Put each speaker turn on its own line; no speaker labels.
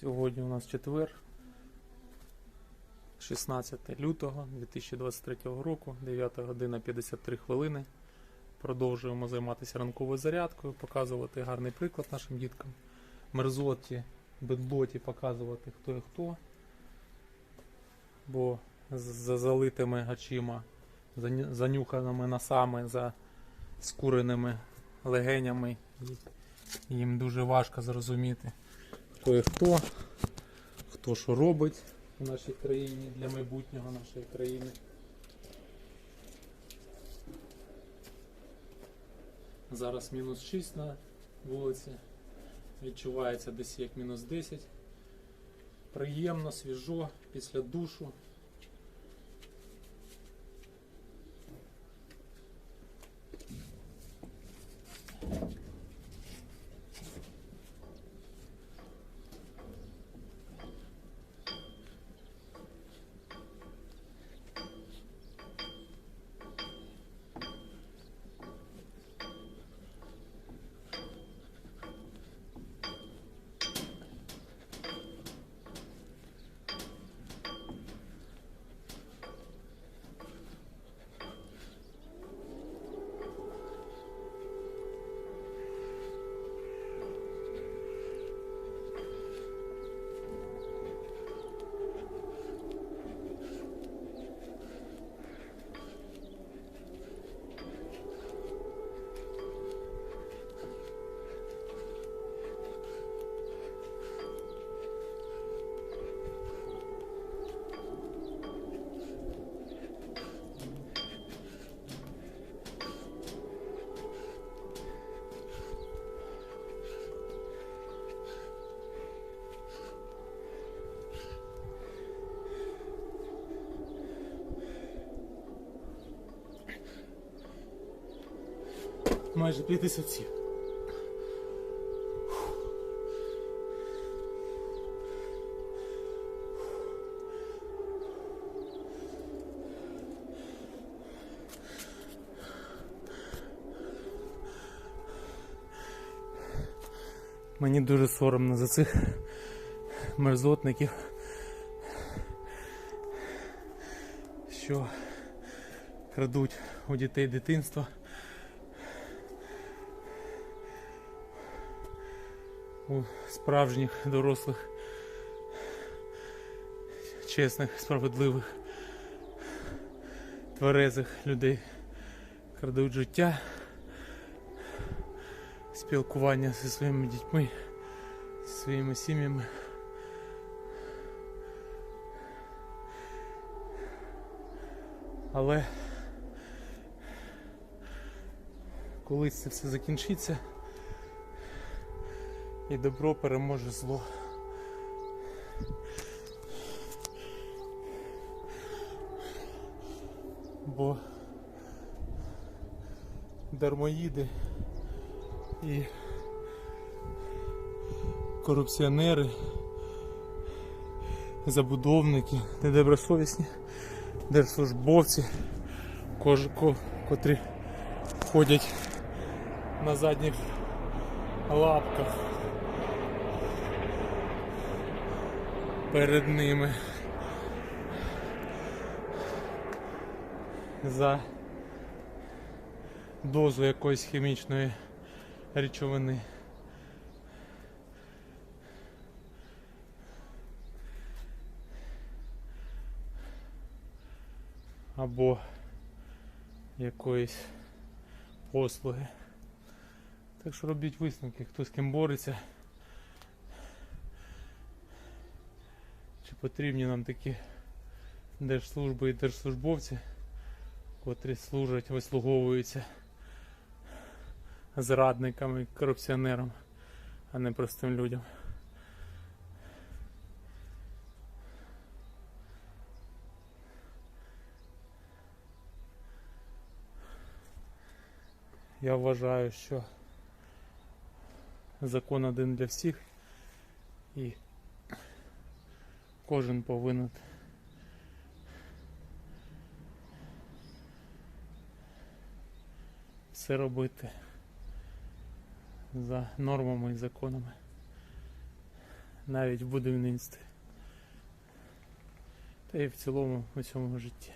Сьогодні у нас четвер, 16 лютого 2023 року, 9 година 53 хвилини. Продовжуємо займатися ранковою зарядкою, показувати гарний приклад нашим діткам. Мерзоті, бедлоті показувати хто і хто. Бо за залитими зані- занюханими носами, за скуреними легенями їм дуже важко зрозуміти, хто і хто, хто що робить в нашій країні для майбутнього нашої країни. Зараз мінус 6 на вулиці. Відчувається десь як мінус 10. Приємно, свіжо, після душу. Майже 57. Мені дуже соромно за цих мерзотників, що крадуть у дітей дитинство. У справжніх дорослих, чесних, справедливих, тверезих людей крадуть життя, спілкування зі своїми дітьми, зі своїми сім'ями. Але колись це все закінчиться і добро переможе зло. Бо дармоїди і корупціонери, забудовники, недобросовісні держслужбовці, котрі ходять на задніх лапках перед ними за дозу якоїсь хімічної речовини. Або якоїсь послуги. Так що робіть висновки, хто з ким бореться. Потрібні нам такі держслужби і держслужбовці, котрі служать, вислуговуються зрадникам і корупціонерам, а не простим людям. Я вважаю, що закон один для всіх і кожен повинен все робити за нормами і законами. навіть в будівництві. Та й в цілому у цьому житті.